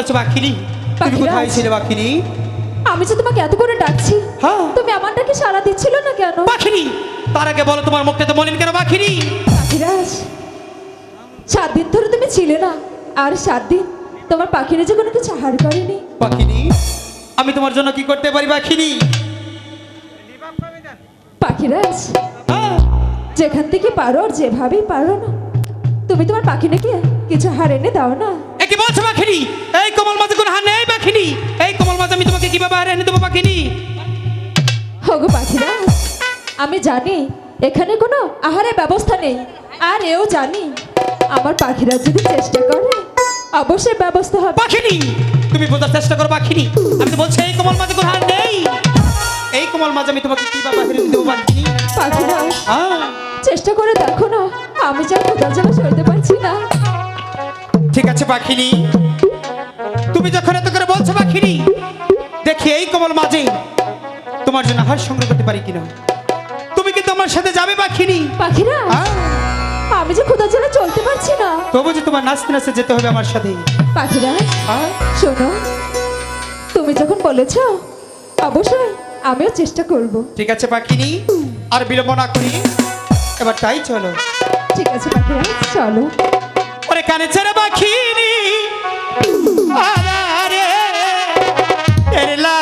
আমি বাকিনি তুমি কোথায় ছিলে বাকিনি আমি যে তোমাকে এত করে ডাকছি হ্যাঁ। তুমি আমার ডাকে সারা দিচ্ছিল না কেন? বাকিনি তার আগে বলো তোমার মুখটা তো মলিন কেন বাকিনি পাখিরাজ সাত দিন ধরে তুমি ছিলে না আর সাত দিন তোমার পাখিরা যে কোনো কিছু হার করেনি। বাকিনি আমি তোমার জন্য কি করতে পারি বাকিনি পাখিরাজ হ্যাঁ। যেখান থেকে পারো আর যেভাবেই পারো না তুমি তোমার পাখিটাকে কিছু হার এনে দাও না। কি বলছো বাকিনি এই কমল মাঝে কোনো হার নেই বাকিনি এই কমল মাঝে আমি তোমাকে কীভাবে হার এনে দেবো বাকিনি হগো পাখিরাজ আমি জানি এখানে কোনো আহারের ব্যবস্থা নেই। আর এও জানি আমার পাখিরা যদি চেষ্টা করে অবশ্যই ব্যবস্থা হবে। বাকিনি তুমি বোঝার চেষ্টা করো বাকিনি আমি তো বলছি এই কমল মাঝে কোনো হার নেই। এই কমল মাঝে আমি তোমাকে কীভাবে হার এনে দেবো বাকিনি পাখিরাজ হ্যাঁ। চেষ্টা করে দেখো না আমি যা খোঁজার জন্য সইতে পারছি না। ঠিক আছে পাখিনি? তুমি যখন এত করে বলছো পাখিনি দেখি এই কমল মাঝে তোমার জন্য হার সংগ্রহ করতে পারি কিনা? তুমি কিন্তু আমার সাথে যাবে পাখিনি? পাখিরা আমি যে খোঁজার জন্য চলতে পারছি না। তবু যে তোমার নাচতে নাচতে যেতে হবে আমার সাথে। পাখিরা হ্যাঁ? শোনো তুমি যখন বলেছ অবশ্যই আমিও চেষ্টা করব। ঠিক আছে পাখিনি আর বিলম্ব না করি। এবার তাই চলো। ঠিক আছে পাখিরা চলো। কানে পাখিনি। আরে এর লাগিয়া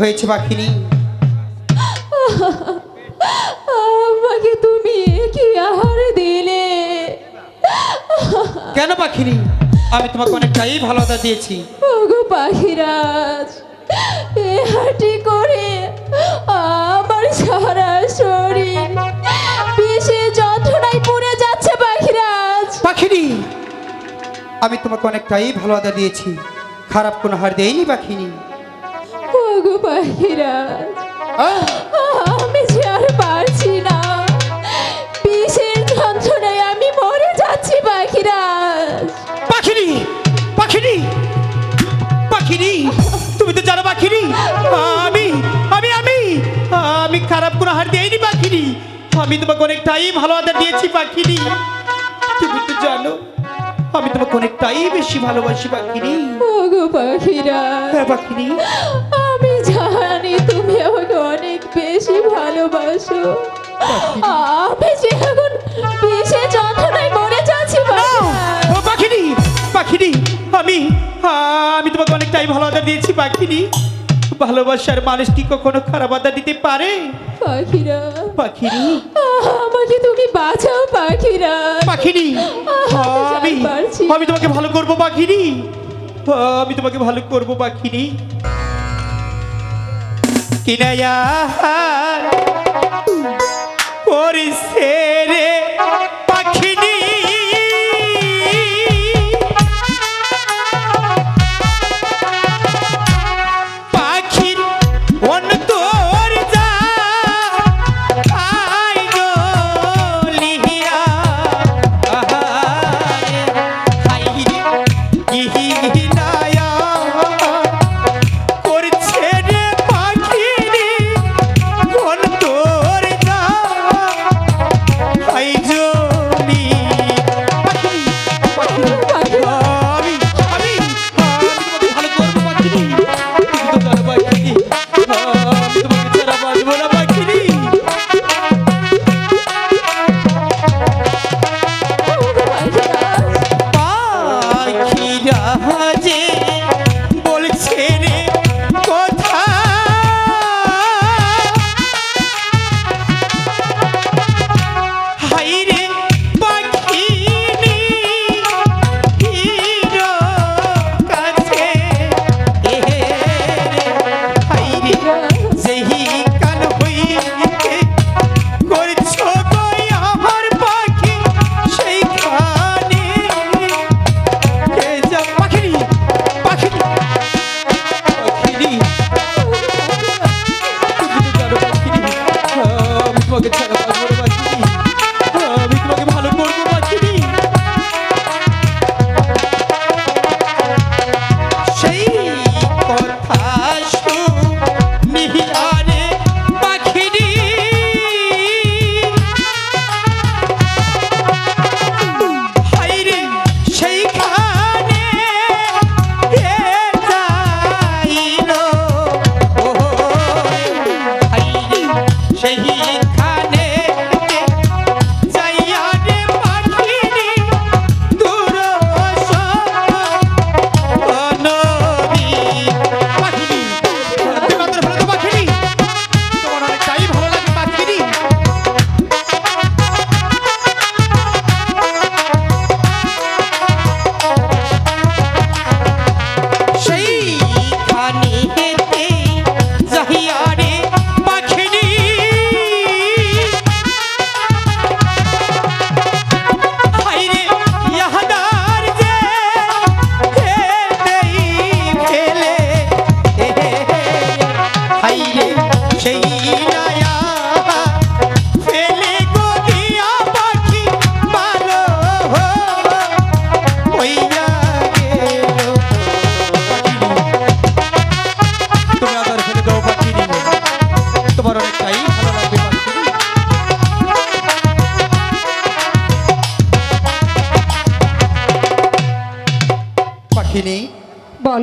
হয়েছে পাখিনি? আমাকে তুমি কি আহার দিলে। কেন পাখিনি? আমি তোমাকে অনেকটাই ভালো আদা দিয়েছি। ওগো পাখিরাজ এ হাঁটি করে আমার সারা শরীর বিষে যন্ত্রণায় পড়ে যাচ্ছে পাখিরাজ। পাখিনি আমি তোমাকে অনেকটাই ভালো আদা দিয়েছি। খারাপ কোনো হার দেয়নি পাখিনি। ওগো পাখিরাজ আহ! আমি যে আর পারছি না। বিষের যন্ত্রণায় আমি মরে যাচ্ছি পাখিরাজ পাখিনি পাখিনি পাখিনি। তুমি তো জানো পাখিনি। আমি আমি আমি আমি খারাপ কোনো হার দেয়নি পাখিনি। আমি তোমাকে অনেকটাই ভালো আদা দিয়েছি পাখিনি। তুমি তো জানো আমি তোমাকে অনেকটাই বেশি ভালোবাসি পাখিনি। ওগো পাখিরাজ হ্যাঁ পাখিনি। ভালোবাসো। আমি যে এখন বিষে যন্ত্রণায় মরে যাচ্ছি ও পাখিনি পাখিনি আমি আমি তোমাকে অনেকটাই ভালো আদা দিয়েছি পাখিনি ভালোবাসার মানুষ কি কখনো খারাপ আদা দিতে পারে? পাখিরাজ পাখিনি আমাকে তুমি বাঁচাও পাখিরাজ পাখিনি আমি আমি তোমাকে ভালো করব পাখিনি আমি তোমাকে ভালো করব পাখিনি কিনায়া করিছে রে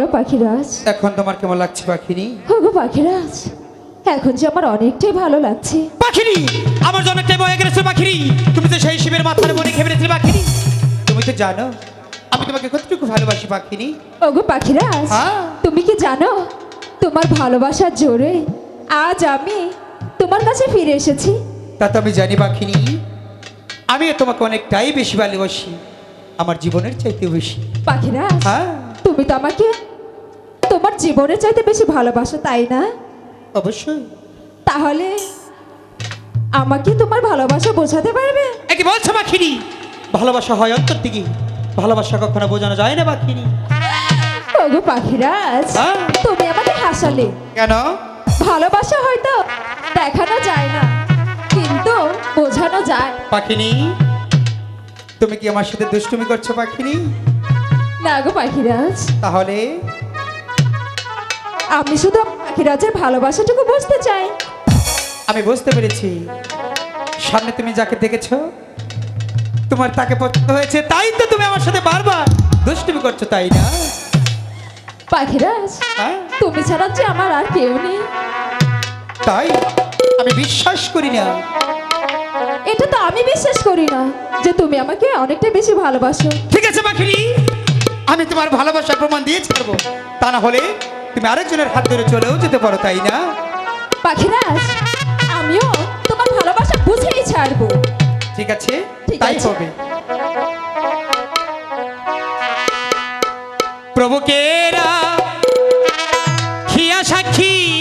বলো পাখিরাজ। এখন তোমার কেমন লাগছে পাখিনি? ওগো পাখিরাজ এখন যে আমার অনেকটাই ভালো লাগছে। পাখিনি! আমার জন্য টাইম হয়ে গেছে পাখিনি! তুমি তো সেই শিবের মাথার মনে খেপেছিলে পাখিনি! তুমি তো জানো আমি তোমাকে কতটুকু ভালোবাসি পাখিনি। ওগো পাখিরাজ হ্যাঁ। তুমি কি জানো তোমার ভালোবাসার জোরে আজ আমি তোমার কাছে ফিরে এসেছি। তা তো আমি জানি পাখিনি। আমিও তোমাকে অনেকটাই বেশি ভালোবাসি আমার জীবনের চাইতে বেশি। পাখিরা হ্যাঁ তুমি তো আমাকে তোমার জীবনের চাইতে বেশি ভালোবাসো তাই না? অবশ্যই। তাহলে আমাকে তোমার ভালোবাসা বোঝাতে পারবে? একে বলছো পাখিনি ভালোবাসা হয় অন্তর থেকে ভালোবাসা কখনো বোঝানো যায় না পাখিনি ওগো পাখিরাজ হ্যাঁ? তুমি আমাকে হাসালে। কেন? ভালোবাসা হয়তো দেখানো যায় না কিন্তু বোঝানো যায়। পাখিনি তুমি কি আমার সাথে দুষ্টুমি করছ পাখিনি না গো পাখিরাজ। তাহলে আমি শুধু পাখিরাজের ভালোবাসাটুকু বুঝতে চাই। আমি বুঝতে পেরেছি। সামনে তুমি যাকে দেখেছ তোমার তাকে পছন্দ হয়েছে তাই তো তুমি আমার সাথে বারবার দুষ্টুমি করছ তাই না? পাখিরাজ হ্যাঁ? তুমি ছাড়া যে আমার আর কেউ নেই। তাই? আমি বিশ্বাস করি না। এটা তো আমি বিশ্বাস করি না যে তুমি আমাকে অনেকটা বেশি ভালোবাসো। ঠিক আছে পাখিনি। আমি তোমার ভালোবাসার প্রমাণ দিয়ে ছাড়বো তা না হলে তুমি আরেকজনের হাত ধরে চলেও যেতে পারো তাই না? পাখিরাজ আমিও তোমার ভালোবাসা বুঝেই ছাড়বো। ঠিক আছে? তাই। হবে। প্রভুকেরা খিয়া সাক্ষী।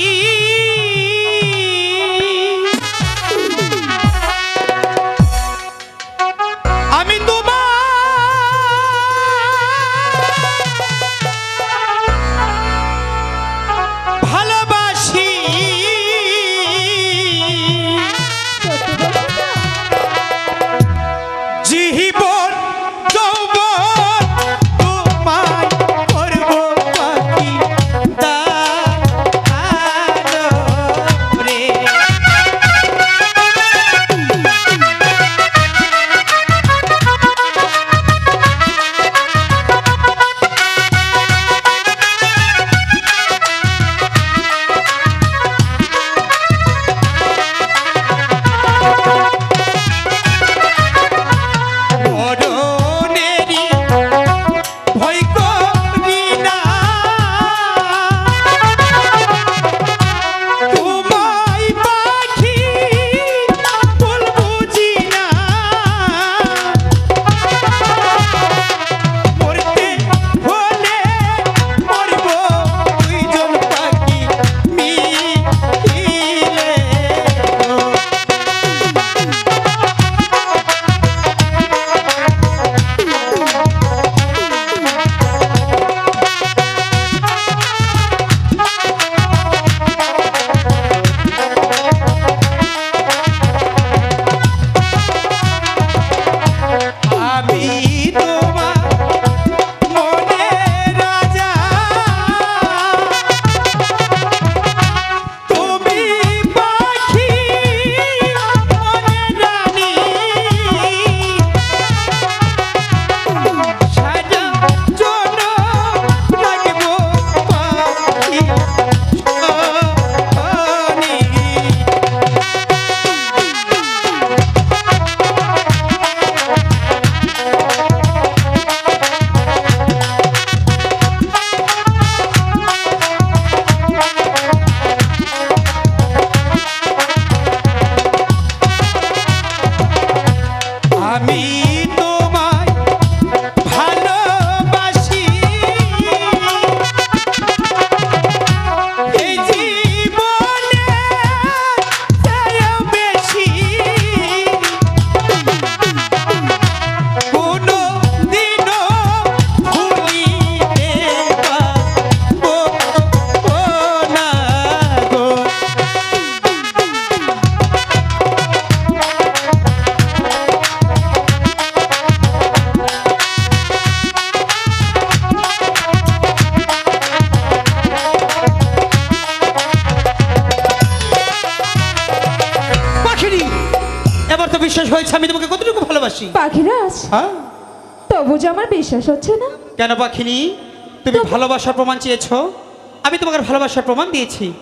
ভালোবাসি। পাখিরাজ হ্যাঁ? তবু যে আমার বিশ্বাস হচ্ছে না। কেন পাখিনি? তুমি ভালোবাসার প্রমাণ চেয়েছো। আমি তোমাকে ভালোবাসার প্রমাণ দিয়েছি।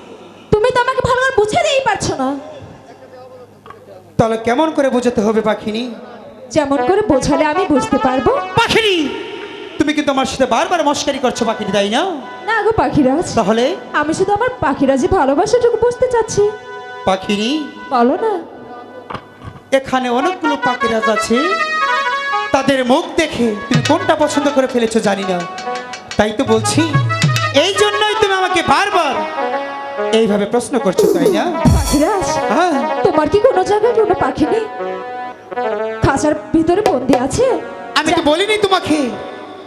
তুমি তো আমাকে ভালো করে বুঝে দিয়েই পারছ না। তাহলে কেমন করে বোঝাতে হবে পাখিনি? যেমন করে বোঝালে আমি বুঝতে পারব। পাখিনি! তুমি কিন্তু আমার সাথে বারবার মস্কারি করছ পাখিরি তাই না? না গো পাখিরাজ তাহলে? আমি শুধু আমার পাখিরাজি ভালোবাসাটুকু বুঝতে চাচ্ছি। পাখিরি বলো না। এখানে অনেকগুলো পাখিরাজ আছে। তাদের মুখ দেখে তুমি কোনটা পছন্দ করে ফেলেছো জানি না। তাই তো বলছি এই জন্যই তুমি আমাকে বারবার এইভাবে প্রশ্ন করছ তাই না? পাখিরাজ হ্যাঁ। তোমার কি কোনো জায়গায় কোনো পাখি নেই? খাঁচার ভিতরে বন্দি আছে? আমি তো বলিনি তোমাকে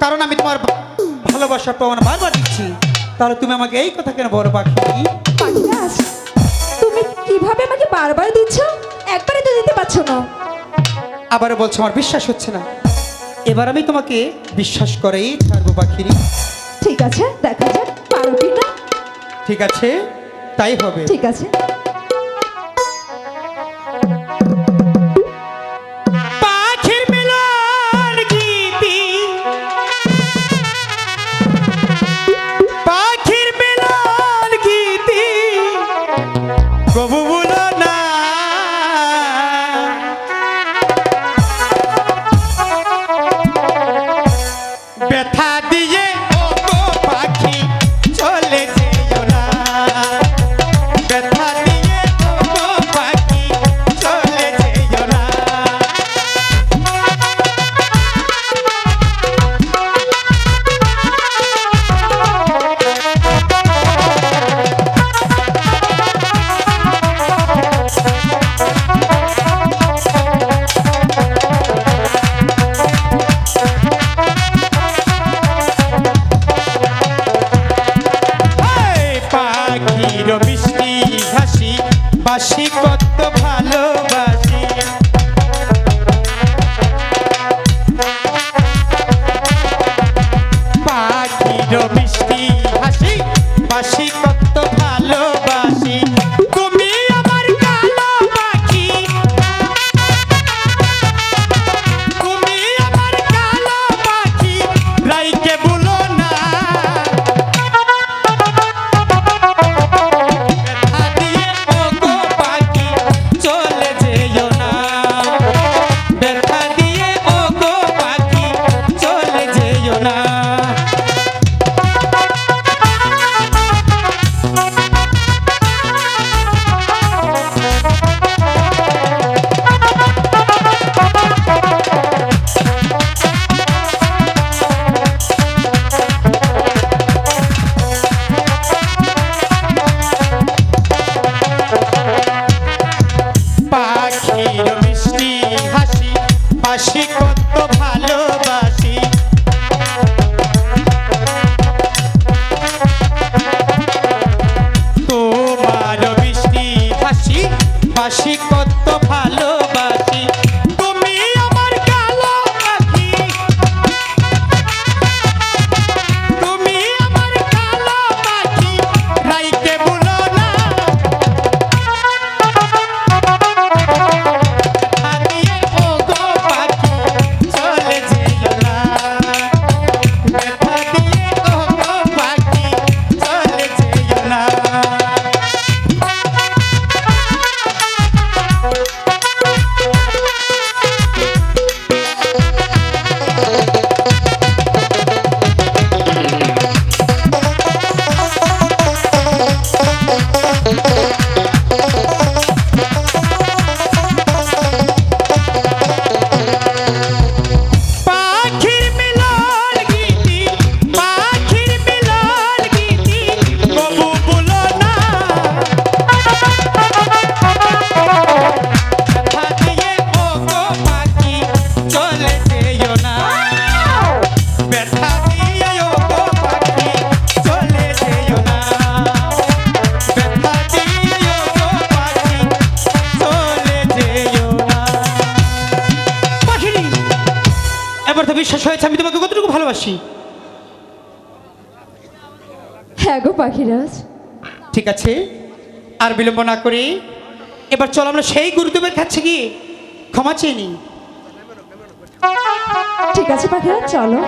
কারণ আমি তোমার ভালোবাসার প্রমাণ বারবার দিচ্ছি। তাহলে তুমি আমাকে এই কথা কেন বড় পাখি? পাখিরাজ কীভাবে আমাকে বারবার দিচ্ছ? একবারে তো দিতে পারছ না। আবারও বলছো আমার বিশ্বাস হচ্ছে না। এবার আমি তোমাকে বিশ্বাস করেই ছাড়বো পাখিরি। ঠিক আছে দেখা যাক পারো ঠিক আছে তাই হবে। ঠিক আছে। পাখির ঠিক আছে? আর বিলম্ব না করে। এবার চলো আমরা সেই গুরুদেবের কাছে গিয়ে ক্ষমা চেয়ে ঠিক আছে পাখিরা, চলো।